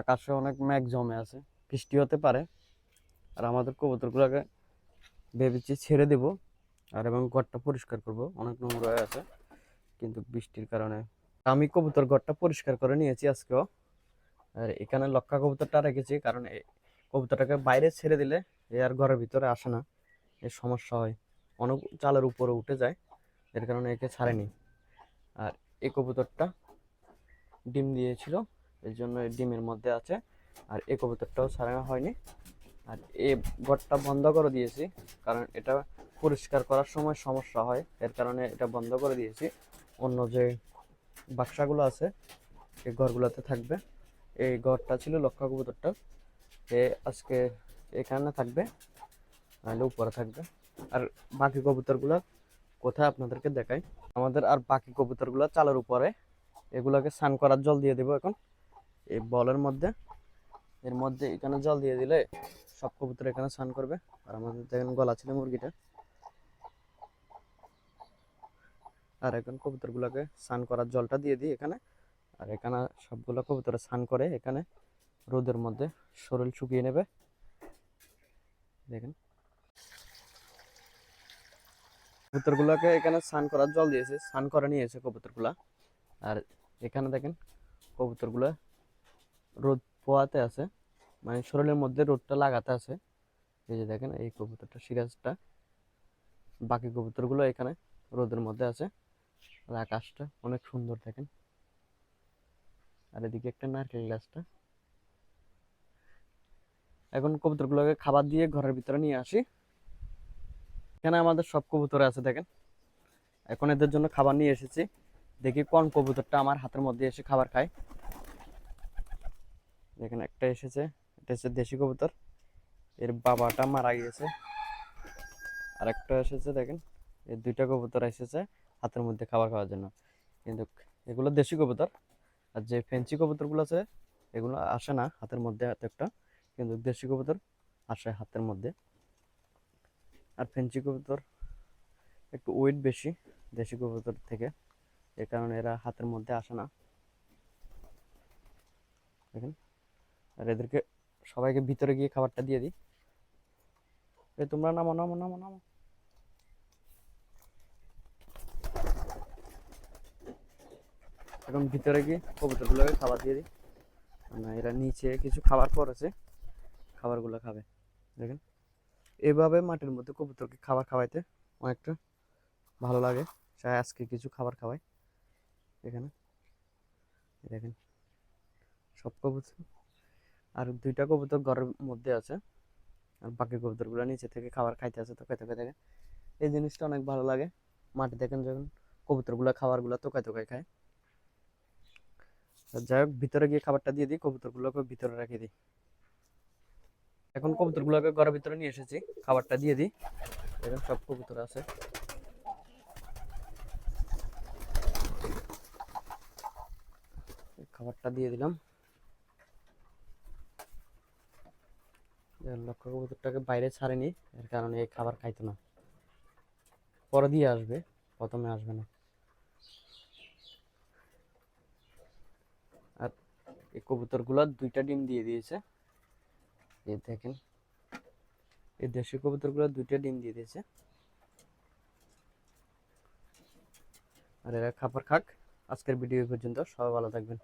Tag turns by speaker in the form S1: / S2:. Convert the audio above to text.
S1: আকাশে অনেক মেঘ জমে আছে, বৃষ্টি হতে পারে, আর আমাদের কবুতরগুলোকে ভেবেছি ছেড়ে দেব, আর এবং ঘরটা পরিষ্কার করব, অনেক নোংরা হয়ে আছে, কিন্তু বৃষ্টির কারণে। আমি কবুতর ঘরটা পরিষ্কার করে নিয়েছি আজকেও, আর এখানে লক্ষা কবুতরটা রেখেছি, কারণ এই কবুতরটাকে বাইরে ছেড়ে দিলে এ আর ঘরের ভিতরে আসে না এর সমস্যা হয়, অনেক চালের উপরে উঠে যায়, এর কারণে একে ছাড়েনি। আর এই কবুতরটা ডিম দিয়েছিল এর জন্য এই ডিমের মধ্যে আছে। আর এই কবুতরটাও ছাড়ানো হয়নি। আর এই ঘরটা বন্ধ করে দিয়েছি, কারণ এটা পরিষ্কার করার সময় সমস্যা হয়। এর কারণে এটা বন্ধ করে দিয়েছি। অন্য যে বাক্সাগুলো আছে, এই ঘরগুলোতে থাকবে। এই ঘরটা ছিল লক্ষা কবুতরটা এ আজকে এখানে থাকবে, নাহলে উপরে থাকবে। আর বাকি কবুতরগুলো কোথায় আপনাদেরকে দেখাই। আমাদের আর বাকি কবুতরগুলো চালের উপরে। এগুলোকে স্নান করার জল দিয়ে দেবো এখন। এই বলের মধ্যে, এর মধ্যে এখানে জল দিয়ে দিলে সব কবুতর এখানে স্নান করবে। আর আমাদের দেখেন গলা ছিল মুরগিটা। আর এখন কবুতরগুলোকে স্নান করার জলটা দিয়ে দিই এখানে। আর এখানে সবগুলো কবুতর স্নান করে এখানে রোদের মধ্যে শরীর শুকিয়ে নেবে। দেখেন। কবুতরগুলোকে এখানে স্নান করার জল দিয়েছে, স্নান করে নিয়েছে কবুতরগুলা। আর এখানে দেখেন কবুতরগুলো রোদ পোয়াতে আছে মানে শরীরের মধ্যে রোদটা লাগাতে আছে। এই যে দেখেন, এই কবুতরটা, সিরাজটা, বাকি কবুতরগুলো এখানে রোদের মধ্যে আছে। আর আকাশটা অনেক সুন্দর দেখেন। আর এদিকে একটা নারকেল গাছটা। এখন কবুতরগুলোকে খাবার দিয়ে ঘরের ভিতরে নিয়ে আসি। এখানে আমাদের সব কবুতর আছে, দেখেন। এখন এদের জন্য খাবার নিয়ে এসেছি। দেখি কোন কবুতরটা আমার হাতের মধ্যে এসে খাবার খায়। দেখেন একটা এসেছে, এটা হচ্ছে দেশি কবুতর। এর বাবাটা মারা গিয়েছে। আর একটা এসেছে, দেখেন। এই দুইটা কবুতর এসেছে হাতের মধ্যে খাবার খাওয়ার জন্য। কিন্তু এগুলো দেশি কবুতর, আর যে ফেন্সি কবুতরগুলো আছে, এগুলো আসে না হাতের মধ্যে এত একটা। কিন্তু দেশি কবুতর আসে হাতের মধ্যে। আর ফেন্সি কবুতর একটু ওয়েট বেশি দেশি কবুতর থেকে এর কারণে এরা হাতের মধ্যে আসে না। দেখেন। আর এদেরকে সবাইকে ভিতরে গিয়ে খাবারটা দিয়ে দিই। এ তোমরা নামো নামো নামো নামো। এখন ভিতরে গিয়ে কবুতরগুলোকে খাবার দিয়ে দিই। না এরা নিচে কিছু খাবার পড়েছে, খাবারগুলো খাবে। দেখেন, এভাবে মাটির মধ্যে কবুতরকে খাবার খাওয়াইতে অনেকটা ভালো লাগে। চাই আজকে কিছু খাবার খাওয়াই এখানে দেখেন, সব কবুতর আর দুইটা কবুতর ঘরের মধ্যে আছে। আর বাকি কবুতরগুলো নিচে থেকে খাবার খাইতে আছে তোকায় তোকায় থেকে এই জিনিসটা অনেক ভালো লাগে। মাটি দেখেন যখন কবুতরগুলো খাবারগুলো তোকায় তোকায় খায়। যাই হোক, ভিতরে গিয়ে খাবারটা দিয়ে দিই, কবুতরগুলোকে ভিতরে রেখে দিই। এখন কবুতরগুলোকে ঘরের ভিতরে নিয়ে এসেছি, খাবারটা দিয়ে দিই। এখন সব কবুতর আছে। খাবারটা দিয়ে দিলাম। লক্ষ্য কবুতরটাকে বাইরে ছাড়েনি, এর কারণে এই খাবার খাইতো না। পরে দিয়ে আসবে, প্রথমে আসবে না। আর এই কবুতরগুলো দুইটা ডিম দিয়ে দিয়েছে। এই দেখেন, এই দেশি কবুতরগুলো দুইটা ডিম দিয়ে দিয়েছে। আর এরা খাবার খাক। আজকের ভিডিও পর্যন্ত, সবাই ভালো থাকবেন।